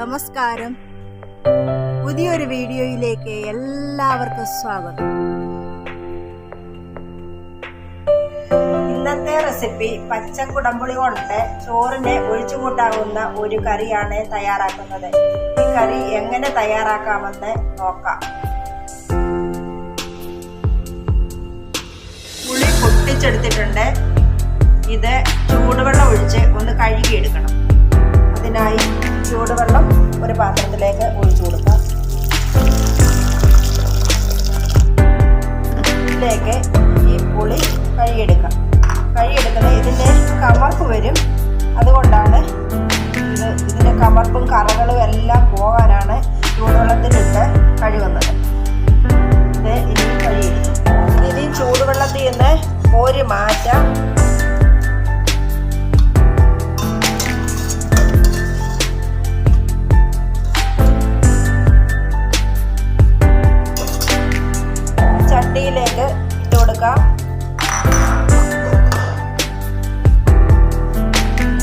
നമസ്കാരം. പുതിയൊരു വീഡിയോയിലേക്ക് എല്ലാവർക്കും സ്വാഗതം. ഇന്നത്തെ റെസിപ്പി പച്ചക്കുടമ്പുളി കൊണ്ട് ചോറിനെ ഒഴിച്ചു കൂട്ടാവുന്ന ഒരു കറിയാണ് തയ്യാറാക്കുന്നത്. ഈ കറി എങ്ങനെ തയ്യാറാക്കാമെന്ന് നോക്കാം. പുളി പൊട്ടിച്ചെടുത്തിട്ടുണ്ട്. ഇത് ചൂടുവെള്ളം ഒഴിച്ച് ഒന്ന് കഴുകിയെടുക്കണം. അതിനായി ചൂടുവെള്ളം ഒരു പാത്രത്തിലേക്ക് ഒഴിച്ചു കൊടുക്കാം. ഇതിലേക്ക് ഈ പുളി കഴുകിയെടുക്കാം. കഴുകിയെടുക്കുന്നത് ഇതിന്റെ കമർപ്പ് കൊടുക്കാം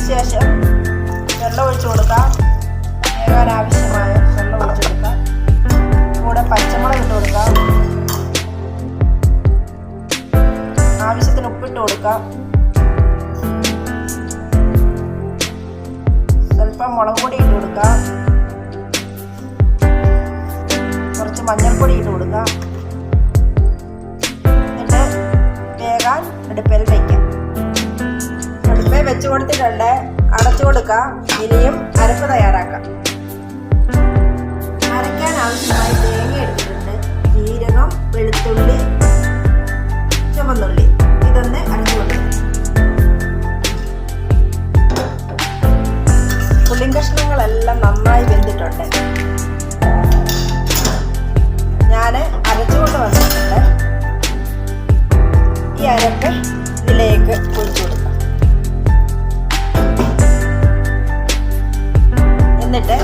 ശേഷം വെള്ളം ഒഴിച്ചു കൊടുക്കാം. വേകാൻ ആവശ്യമായ വെള്ളം ഒഴിച്ചു കൊടുക്കാം. കൂടെ പച്ചമുളക് ഇട്ട് കൊടുക്കാം. ആവശ്യത്തിന് ഉപ്പിട്ട് കൊടുക്കാം. സ്വല്പം മുളക് പൊടി ഇട്ട് കൊടുക്കാം. കുറച്ച് മഞ്ഞൾപ്പൊടി ഇട്ട് കൊടുക്കാം. അടുപ്പിൽ വയ്ക്കാം അടുപ്പിൽ വെച്ച് കൊടുത്തിട്ടുണ്ട്. അടച്ചു കൊടുക്കാം. ഇനിയും അരപ്പ് തയ്യാറാക്കാം. അരയ്ക്കാൻ ആവശ്യമായി തേങ്ങ എടുത്തിട്ടുണ്ട്. ജീരകം വെളുത്തുള്ളി ചുമന്നുള്ളി. ഇതൊന്ന് അരച്ചു കൊടുക്കാം. പുള്ളിൻ കഷ്ണങ്ങളെല്ലാം നന്നായി വെന്തിട്ടുണ്ട്. ഞാൻ അരച്ചുകൊണ്ട് വന്നിട്ടുണ്ട്. ഈ അരപ്പ് ഇതിലേക്ക് ഒഴിച്ചു കൊടുക്കാം എന്നിട്ട്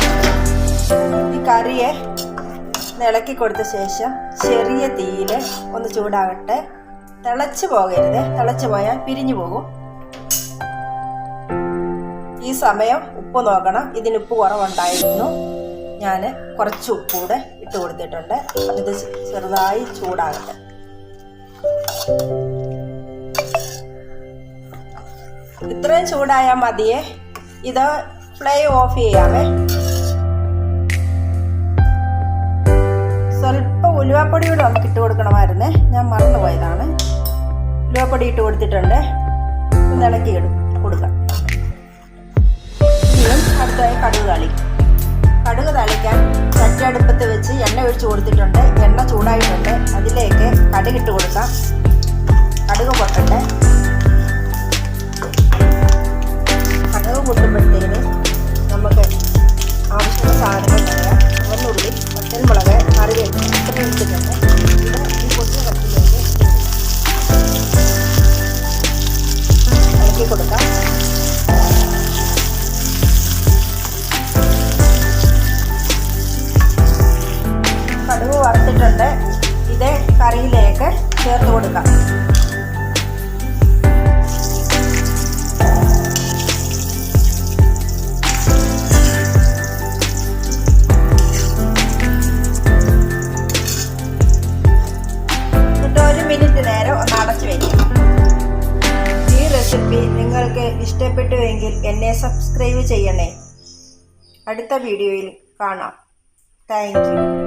ഈ കറിയെ ഇളക്കി കൊടുത്ത ശേഷം ചെറിയ തീയിൽ ഒന്ന് ചൂടാകട്ടെ. തിളച്ച് പോകരുത്. തിളച്ച് പോയാൽ പിരിഞ്ഞു പോകും. ഈ സമയം ഉപ്പ് നോക്കണം. ഇതിന് ഉപ്പ് കുറവുണ്ടായിരുന്നു. ഞാൻ കുറച്ച് ഉപ്പ് കൂടെ ഇട്ട് കൊടുത്തിട്ടുണ്ട്. അത് ചെറുതായി ചൂടാകട്ടെ. ഇത്രയും ചൂടായാൽ മതിയേ. ഇത് ഫ്ലൈ ഓഫ് ചെയ്യാമേ സ്വല്പം ഉലുവാപ്പൊടി കൂടെ നമുക്ക് ഇട്ട് കൊടുക്കണമായിരുന്നേ. ഞാൻ മറന്നു പോയതാണ് ഉലുവാപ്പൊടി ഇട്ട് കൊടുത്തിട്ടുണ്ട്. ഇളക്കി കൊടുക്കാം. ഇനിയും അടുത്തായി കടുക് തളി. കടുക് താളിക്കാൻ ചട്ടി അടുപ്പത്ത് വെച്ച് എണ്ണ ഒഴിച്ച് കൊടുത്തിട്ടുണ്ട്. എണ്ണ ചൂടായിട്ടുണ്ട്. അതിലേക്ക് കടുകിട്ട് കൊടുക്കാം. കടുക് പൊട്ടട്ടെ. ഇളക്കി കൊടുക്കാം. കടുക് വറുത്തിട്ടുണ്ട്. ഇത് കറിയിലേക്ക് ചേർത്ത് കൊടുക്കാം. നിങ്ങൾക്ക് ഇഷ്ടപ്പെട്ടുവെങ്കിൽ എന്നെ സബ്സ്ക്രൈബ് ചെയ്യണേ. അടുത്ത വീഡിയോയിൽ കാണാം. താങ്ക്